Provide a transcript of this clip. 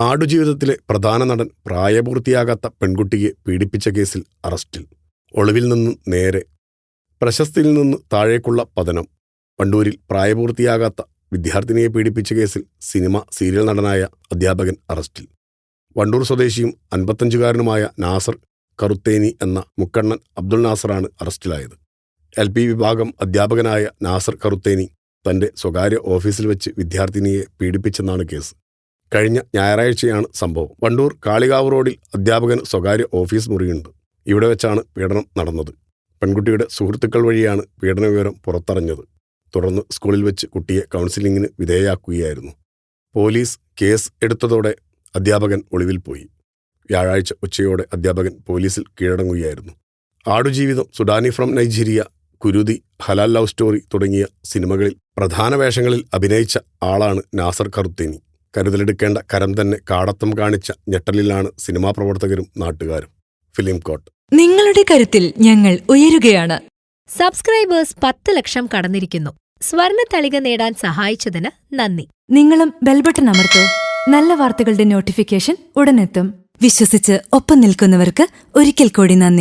ആടുജീവിതത്തിലെ പ്രധാന നടൻ പ്രായപൂർത്തിയാകാത്ത പെൺകുട്ടിയെ പീഡിപ്പിച്ച കേസിൽ അറസ്റ്റിൽ. ഒളിവിൽ നിന്ന് നേരെ പ്രശസ്തിയിൽ നിന്ന് താഴേക്കുള്ള പതനം വണ്ടൂരിൽ പ്രായപൂർത്തിയാകാത്ത വിദ്യാർത്ഥിനിയെ പീഡിപ്പിച്ച കേസിൽ സിനിമ സീരിയൽ നടനായ അധ്യാപകൻ അറസ്റ്റിൽ. വണ്ടൂർ സ്വദേശിയും അൻപത്തഞ്ചുകാരനുമായ നാസർ കറുത്തേനി എന്ന മുക്കണ്ണൻ അബ്ദുൾ നാസറാണ് അറസ്റ്റിലായത്. എൽ പി വിഭാഗം അധ്യാപകനായ നാസർ കറുത്തേനി തന്റെ സ്വകാര്യ ഓഫീസിൽ വെച്ച് വിദ്യാർത്ഥിനിയെ പീഡിപ്പിച്ചെന്നാണ് കേസ്. കഴിഞ്ഞ ഞായറാഴ്ചയാണ് സംഭവം. വണ്ടൂർ കാളികാവ് റോഡിൽ അധ്യാപകന് സ്വകാര്യ ഓഫീസ് മുറിയുണ്ട്. ഇവിടെ വെച്ചാണ് പീഡനം നടന്നത്. പെൺകുട്ടിയുടെ സുഹൃത്തുക്കൾ വഴിയാണ് പീഡന വിവരം പുറത്തറിഞ്ഞത്. തുടർന്ന് സ്കൂളിൽ വെച്ച് കുട്ടിയെ കൗൺസിലിംഗിന് വിധേയയാക്കുകയായിരുന്നു പോലീസ് കേസ് എടുത്തതോടെ അധ്യാപകൻ ഒളിവിൽ പോയി. വ്യാഴാഴ്ച ഉച്ചയോടെ അധ്യാപകൻ പോലീസിൽ കീഴടങ്ങുകയായിരുന്നു. Aadujeevitham Sudani from Nigeria Kuruthi Halal love story തുടങ്ങിയ സിനിമകളിൽ പ്രധാന വേഷങ്ങളിൽ അഭിനയിച്ച ആളാണ് നാസർ കറുത്തേനി. കരുതലെടുക്കേണ്ട കരം തന്നെ കാടത്തം കാണിച്ച ഞെട്ടലിലാണ് സിനിമാ പ്രവർത്തകരും നാട്ടുകാരും. ഫിലിം കോട്ട്. നിങ്ങളുടെ കരുത്തിൽ ഞങ്ങൾ ഉയരുകയാണ്. സബ്സ്ക്രൈബേഴ്സ് പത്ത് ലക്ഷം കടന്നിരിക്കുന്നു. സ്വർണ തളിക നേടാൻ സഹായിച്ചതിന് നന്ദി. നിങ്ങളും ബെൽബട്ടൺ അമർത്തോ. നല്ല വാർത്തകളുടെ നോട്ടിഫിക്കേഷൻ ഉടനെത്തും. വിശ്വസിച്ച് ഒപ്പം നിൽക്കുന്നവർക്ക് ഒരിക്കൽ കൂടി നന്ദി.